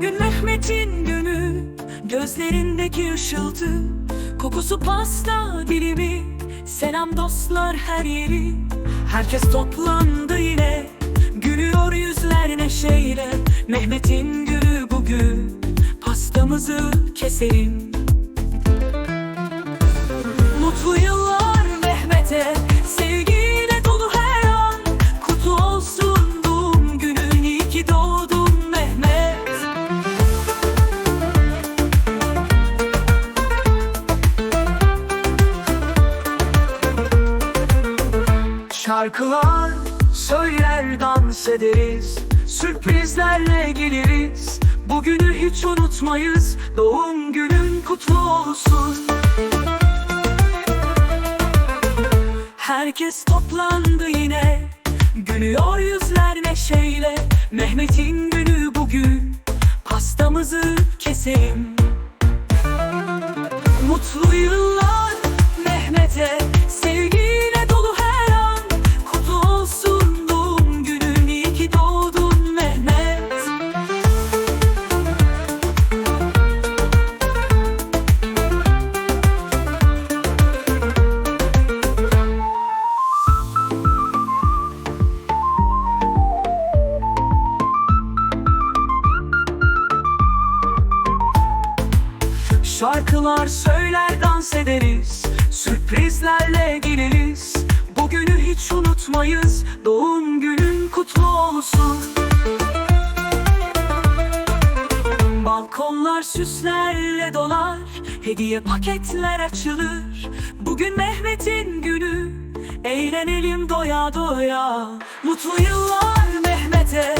Mehmet'in günü Gözlerindeki ışıltı Kokusu pasta dilimi. Selam dostlar her yeri Herkes toplandı yine. Gülüyor yüzler neşeyle Mehmet'in günü bugün. Pastamızı keselim Şarkılar söyler dans ederiz. Sürprizlerle geliriz. Bugünü hiç unutmayız. Doğum günün kutlu olsun. Herkes toplandı yine. Gülüyor yüzler neşeyle. Mehmet'in günü bugün. Pastamızı keselim. Mutlu yıllar Şarkılar söyler dans ederiz Sürprizlerle geliriz. Bugünü hiç unutmayız Doğum günün kutlu olsun. Balkonlar süslerle dolar Hediye paketler açılır. Bugün Mehmet'in günü Eğlenelim doya doya. Mutlu yıllar Mehmet'e